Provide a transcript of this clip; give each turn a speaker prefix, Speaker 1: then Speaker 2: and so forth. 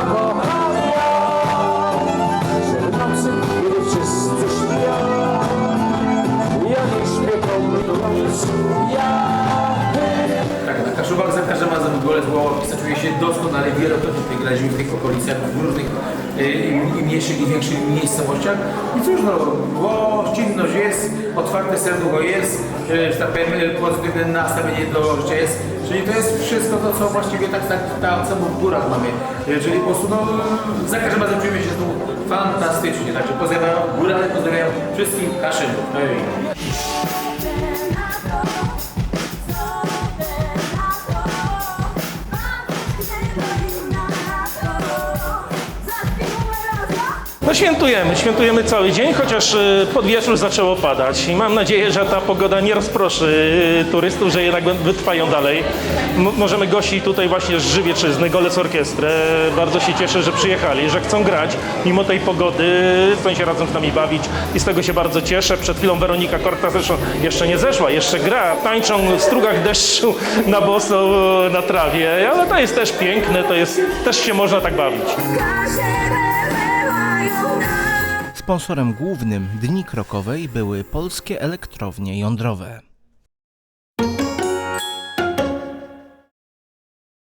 Speaker 1: zakochania, że wszyscy śpią, i oni śpiewają, ja.
Speaker 2: Szubak za każdym razem w gole złowa pisa czuje się doskonale wielokrotnie tutaj graliśmy w tych okolicach, w różnych y, i mniejszych i większych miejscowościach. I cóż, no, gościnność jest, otwarte serducho jest, y, że tak powiem, y, pozytywne nastawienie do życia jest. Czyli to jest wszystko to, co właściwie tak, tak, tak samo w górach mamy. Czyli po prostu no, za każdym razem czujemy się tu fantastycznie. Także pozdrawiam górę, pozdrawiam wszystkich kaszynów. No
Speaker 3: No świętujemy, świętujemy cały dzień, chociaż y, pod wieczór zaczęło padać i mam nadzieję, że ta pogoda nie rozproszy y, turystów, że jednak wytrwają dalej. M- możemy gościć tutaj właśnie z Żywieczyzny, Golec Orkiestrę. Bardzo się cieszę, że przyjechali, że chcą grać mimo tej pogody, chcą się razem z nami bawić i z tego się bardzo cieszę. Przed chwilą Weronika Korta zresztą jeszcze nie zeszła, jeszcze gra, tańczą w strugach deszczu na boso na trawie, ale to jest też piękne, to jest, też się można tak bawić.
Speaker 4: Sponsorem głównym Dni Krokowej były polskie elektrownie jądrowe.